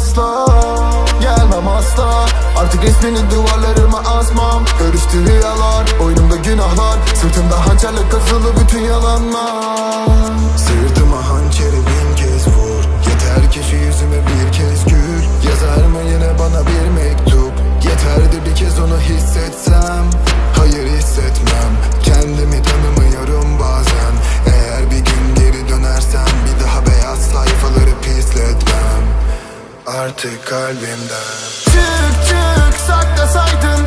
asla Gelmem asla. Artık resmini duvarlarıma asmam. Karıştı rüyalar Oyunumda günahlar. Sırtımda hançerle kazılı bütün yalanlar Artık kalbimden. Çık çık saklasaydın